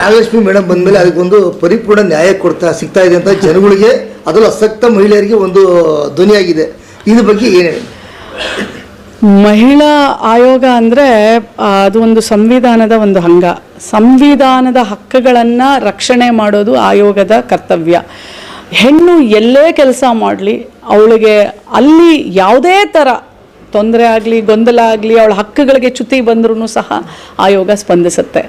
Nagalakshmi madam ಬಂದ್ಮೇಲೆ ಅದಕ್ಕೊಂದು ಪರಿಪೂರ್ಣ ನ್ಯಾಯ ಕೊಡ್ತಾ ಸಿಗ್ತಾ ಇದೆ ಅಂತ ಜನಗಳಿಗೆ, ಅದರಲ್ಲೂ ಅಸಕ್ತ ಮಹಿಳೆಯರಿಗೆ ಒಂದು ಧ್ವನಿಯಾಗಿದೆ. ಇದ್ರ ಬಗ್ಗೆ ಏನು ಹೇಳಿ? ಮಹಿಳಾ ಆಯೋಗ ಅಂದರೆ ಅದು ಒಂದು ಸಂವಿಧಾನದ ಒಂದು ಅಂಗ. ಸಂವಿಧಾನದ ಹಕ್ಕುಗಳನ್ನು ರಕ್ಷಣೆ ಮಾಡೋದು ಆಯೋಗದ ಕರ್ತವ್ಯ. ಹೆಣ್ಣು ಎಲ್ಲೇ ಕೆಲಸ ಮಾಡಲಿ, ಅವಳಿಗೆ ಅಲ್ಲಿ ಯಾವುದೇ ಥರ ತೊಂದರೆ ಆಗಲಿ, ಗೊಂದಲ ಆಗಲಿ, ಅವಳ ಹಕ್ಕುಗಳಿಗೆ ಚ್ಯುತಿ ಬಂದ್ರೂ ಸಹ ಆಯೋಗ ಸ್ಪಂದಿಸುತ್ತೆ.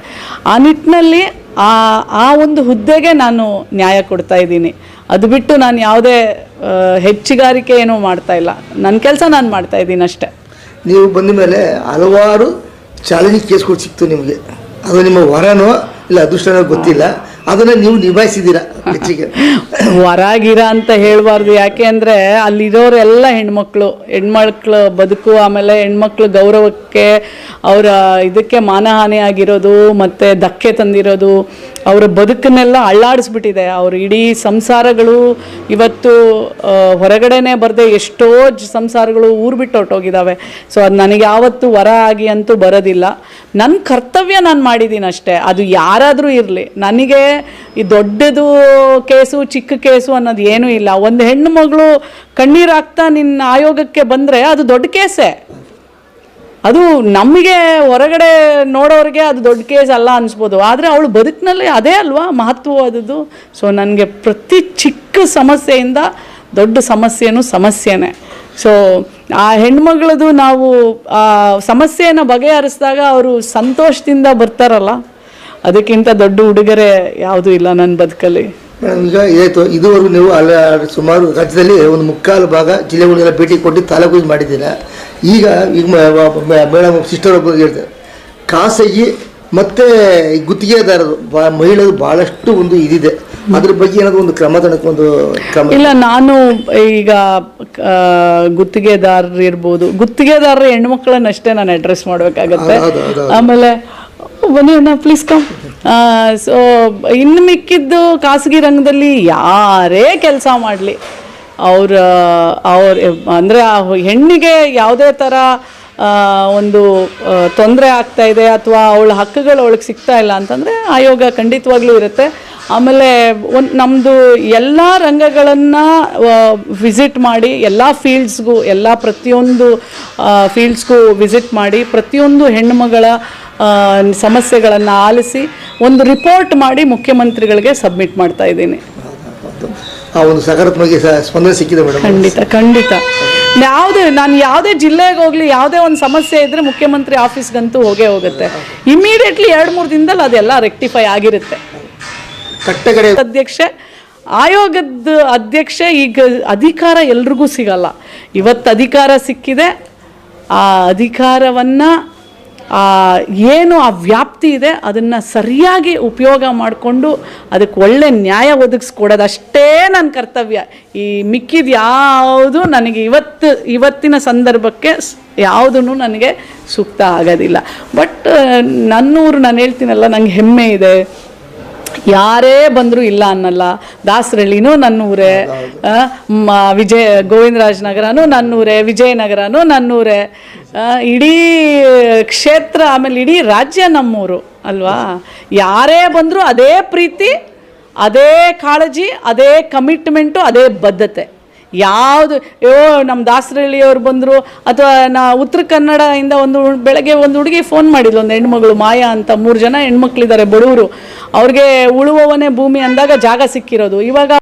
ಆ ನಿಟ್ಟಿನಲ್ಲಿ ಆ ಆ ಒಂದು ಹುದ್ದೆಗೆ ನಾನು ನ್ಯಾಯ ಕೊಡ್ತಾ ಇದ್ದೀನಿ. ಅದು ಬಿಟ್ಟು ನಾನು ಯಾವುದೇ ಹೆಚ್ಚುಗಾರಿಕೆ ಏನೂ ಮಾಡ್ತಾ ಇಲ್ಲ. ನನ್ನ ಕೆಲಸ ನಾನು ಮಾಡ್ತಾ ಇದ್ದೀನಿ ಅಷ್ಟೇ. ನೀವು ಬಂದ ಮೇಲೆ ಹಲವಾರು ಚಾಲೆಂಜಿಂಗ್ ಕೇಸ್ಗಳು ಸಿಕ್ತು ನಿಮಗೆ. ಅದು ನಿಮ್ಮ ವರನೋ ಇಲ್ಲ ಅದೃಷ್ಟನೋ ಗೊತ್ತಿಲ್ಲ. ಅದನ್ನು ನೀವು ನಿಭಾಯಿಸಿದ್ದೀರಾ? ಹೊರಗಿರ ಅಂತ ಹೇಳಬಾರ್ದು. ಯಾಕೆ ಅಂದರೆ ಅಲ್ಲಿರೋರೆಲ್ಲ ಹೆಣ್ಮಕ್ಳು ಹೆಣ್ಮಕ್ಳು ಬದುಕು, ಆಮೇಲೆ ಹೆಣ್ಮಕ್ಳು ಗೌರವಕ್ಕೆ, ಅವರ ಇದಕ್ಕೆ ಮಾನಹಾನಿ ಆಗಿರೋದು ಮತ್ತು ಧಕ್ಕೆ ತಂದಿರೋದು ಅವರ ಬದುಕನ್ನೆಲ್ಲ ಅಳ್ಳಾಡಿಸ್ಬಿಟ್ಟಿದೆ. ಅವ್ರ ಇಡೀ ಸಂಸಾರಗಳು ಇವತ್ತು ಹೊರಗಡೆನೇ ಬರದೆ ಎಷ್ಟೋ ಸಂಸಾರಗಳು ಊರು ಬಿಟ್ಟು ಹೊಟ್ಟೋಗಿದ್ದಾವೆ ಸೊ ಅದು ನನಗೆ ಯಾವತ್ತು ವರ ಆಗಿ ಅಂತೂ ಬರೋದಿಲ್ಲ. ನನ್ನ ಕರ್ತವ್ಯ ನಾನು ಮಾಡಿದ್ದೀನಿ ಅಷ್ಟೇ. ಅದು ಯಾರಾದರೂ ಇರಲಿ. ನನಗೆ ಈ ದೊಡ್ಡದು ಕೇಸು, ಚಿಕ್ಕ ಕೇಸು ಅನ್ನೋದು ಏನೂ ಇಲ್ಲ. ಒಂದು ಹೆಣ್ಣು ಮಗಳು ಕಣ್ಣೀರಾಗ್ತಾ ನಿನ್ನ ಆಯೋಗಕ್ಕೆ ಬಂದರೆ ಅದು ದೊಡ್ಡ ಕೇಸೇ. ಅದು ನಮಗೆ ಹೊರಗಡೆ ನೋಡೋರಿಗೆ ಅದು ದೊಡ್ಡ ಕೇಸ್ ಅಲ್ಲ ಅನಿಸ್ಬೋದು. ಆದರೆ ಅವಳು ಬದುಕಿನಲ್ಲಿ ಅದೇ ಅಲ್ವಾ ಮಹತ್ವವಾದದ್ದು ಸೊ ನನಗೆ ಪ್ರತಿ ಚಿಕ್ಕ ಸಮಸ್ಯೆಯಿಂದ ದೊಡ್ಡ ಸಮಸ್ಯೆನೂ ಸಮಸ್ಯೆನೇ. ಸೊ ಆ ಹೆಣ್ಮಗಳದು ನಾವು, ಆ ಸಮಸ್ಯೆಯನ್ನು ಬಗೆಹರಿಸಿದಾಗ ಅವರು ಸಂತೋಷದಿಂದ ಬರ್ತಾರಲ್ಲ? ಅದಕ್ಕಿಂತ ದೊಡ್ಡ ಉಡುಗೊರೆ ಯಾವುದೂ ಇಲ್ಲ ನನ್ನ ಬದುಕಲ್ಲಿ. ಇದಾಯ್ತು ಇದುವರೆಗೂ ನೀವು ಅಲ್ಲ ಸುಮಾರು ರಾಜ್ಯದಲ್ಲಿ ಒಂದು ಮುಕ್ಕಾಲು ಭಾಗ ಜಿಲ್ಲೆಗಳಿಗೆಲ್ಲ ಭೇಟಿ ಕೊಟ್ಟು ತಾಲೂಕು ಮಾಡಿದ್ದೀರಾ? ಈಗ ಈಗ ಮೇಡಮ್ ಸಿಸ್ಟರ್ ಒಬ್ಬರು ಹೇಳ್ತಾರೆ ಖಾಸಗಿ ಮತ್ತು ಗುತ್ತಿಗೆದಾರರು ಬಾ ಮಹಿಳೆಯರು ಭಾಳಷ್ಟು ಒಂದು ಇದಿದೆ. ಅದ್ರ ಬಗ್ಗೆ ಏನಾದರೂ ಒಂದು ಕ್ರಮ ತನಕ ಒಂದು ಕ್ರಮ ಇಲ್ಲ ನಾನು ಈಗ ಗುತ್ತಿಗೆದಾರರು ಇರ್ಬೋದು. ಗುತ್ತಿಗೆದಾರರ ಹೆಣ್ಮಕ್ಳನ್ನಷ್ಟೇ ನಾನು ಅಡ್ರೆಸ್ ಮಾಡಬೇಕಾಗತ್ತೆ. ಆಮೇಲೆ ಬನ್ನಿ ಅಣ್ಣ ಪ್ಲೀಸ್ ಕಮ್ ಸೊ ಇನ್ನು ಮಿಕ್ಕಿದ್ದು ಖಾಸಗಿ ರಂಗದಲ್ಲಿ ಯಾರೇ ಕೆಲಸ ಮಾಡಲಿ. ಅವ್ರ ಅವ್ರ, ಅಂದರೆ ಆ ಹೆಣ್ಣಿಗೆ ಯಾವುದೇ ಥರ ಒಂದು ತೊಂದರೆ ಆಗ್ತಾ ಇದೆ ಅಥವಾ ಅವಳ ಹಕ್ಕುಗಳು ಅವಳಿಗೆ ಸಿಗ್ತಾ ಇಲ್ಲ ಅಂತಂದರೆ ಆಯೋಗ ಖಂಡಿತವಾಗ್ಲೂ ಇರುತ್ತೆ. ಆಮೇಲೆ ಒಂದು ನಮ್ಮದು ಎಲ್ಲ ರಂಗಗಳನ್ನು ವಿಸಿಟ್ ಮಾಡಿ ಎಲ್ಲ ಫೀಲ್ಡ್ಸ್ಗೂ ಎಲ್ಲ ಪ್ರತಿಯೊಂದು ಫೀಲ್ಡ್ಸ್ಗೂ ವಿಸಿಟ್ ಮಾಡಿ ಪ್ರತಿಯೊಂದು ಹೆಣ್ಣುಮಗಳ ಸಮಸ್ಯೆಗಳನ್ನು ಆಲಿಸಿ ಒಂದು ರಿಪೋರ್ಟ್ ಮಾಡಿ ಮುಖ್ಯಮಂತ್ರಿಗಳಿಗೆ ಸಬ್ಮಿಟ್ ಮಾಡ್ತಾ ಇದ್ದೀನಿ. ಆ ಒಂದು ಸಕಾರಾತ್ಮಕ ಸ್ಪಂದನೆ ಸಿಕ್ಕಿದೆ ಮೇಡಮ್. ಖಂಡಿತ ಖಂಡಿತ. ಯಾವುದೇ ನಾನು ಯಾವುದೇ ಜಿಲ್ಲೆಗೆ ಹೋಗಲಿ ಯಾವುದೇ ಒಂದು ಸಮಸ್ಯೆ ಇದ್ರೆ ಮುಖ್ಯಮಂತ್ರಿ ಆಫೀಸ್ಗಂತೂ ಹೋಗೇ ಹೋಗುತ್ತೆ. ಇಮಿಡಿಯೇಟ್ಲಿ ಎರಡು ಮೂರು ದಿನದಲ್ಲಿ ಅದೆಲ್ಲ ರೆಕ್ಟಿಫೈ ಆಗಿರುತ್ತೆ. ಕಟ್ಟಕಡೆ ಅಧ್ಯಕ್ಷೆ ಆಯೋಗದ ಅಧ್ಯಕ್ಷೆ ಈಗ ಅಧಿಕಾರ ಎಲ್ರಿಗೂ ಸಿಗಲ್ಲ. ಇವತ್ತು ಅಧಿಕಾರ ಸಿಕ್ಕಿದೆ. ಆ ಅಧಿಕಾರವನ್ನು ಏನು ಆ ವ್ಯಾಪ್ತಿ ಇದೆ, ಅದನ್ನು ಸರಿಯಾಗಿ ಉಪಯೋಗ ಮಾಡಿಕೊಂಡು ಅದಕ್ಕೆ ಒಳ್ಳೆ ನ್ಯಾಯ ಒದಗಿಸ್ಕೊಡೋದು ಅಷ್ಟೇ ನನ್ನ ಕರ್ತವ್ಯ. ಈ ಮಿಕ್ಕಿದ ಯಾವುದು ನನಗೆ ಇವತ್ತು, ಇವತ್ತಿನ ಸಂದರ್ಭಕ್ಕೆ ಯಾವುದೂ ನನಗೆ ಸೂಕ್ತ ಆಗೋದಿಲ್ಲ. ಬಟ್ ನನ್ನೂರು ನಾನು ಹೇಳ್ತೀನಲ್ಲ ನನಗೆ ಹೆಮ್ಮೆ ಇದೆ. ಯಾರೇ ಬಂದರೂ ಇಲ್ಲ ಅನ್ನಲ್ಲ. ದಾಸರಳ್ಳಿನೂ ನನ್ನೂರೇ. ವಿಜಯ ಗೋವಿಂದರಾಜ್ ನಗರನೂ ನನ್ನೂರೇ ವಿಜಯನಗರನೂ ನನ್ನೂರೇ. ಇಡೀ ಕ್ಷೇತ್ರ ಆಮೇಲೆ ಇಡೀ ರಾಜ್ಯ ನಮ್ಮೂರು ಅಲ್ವಾ? ಯಾರೇ ಬಂದರೂ ಅದೇ ಪ್ರೀತಿ ಅದೇ ಕಾಳಜಿ ಅದೇ ಕಮಿಟ್ಮೆಂಟು ಅದೇ ಬದ್ಧತೆ. ಯಾವುದು ಅಯ್ಯೋ ನಮ್ಮ ದಾಸರಳ್ಳಿಯವ್ರು ಬಂದರು, ಅಥವಾ ನಾ ಉತ್ತರ ಕನ್ನಡದಿಂದ ಒಂದು ಬೆಳಗ್ಗೆ ಒಂದು ಹುಡುಗಿ ಫೋನ್ ಮಾಡಿದ್ಲು, ಒಂದು ಹೆಣ್ಮಗಳು, ಮಾಯಾ ಅಂತ ಮೂರು ಜನ ಹೆಣ್ಮಕ್ಳಿದ್ದಾರೆ ಬಡವರು ಅವ್ರಿಗೆ ಉಳುವವನೇ ಭೂಮಿ ಅಂದಾಗ ಜಾಗ ಸಿಕ್ಕಿರೋದು. ಇವಾಗ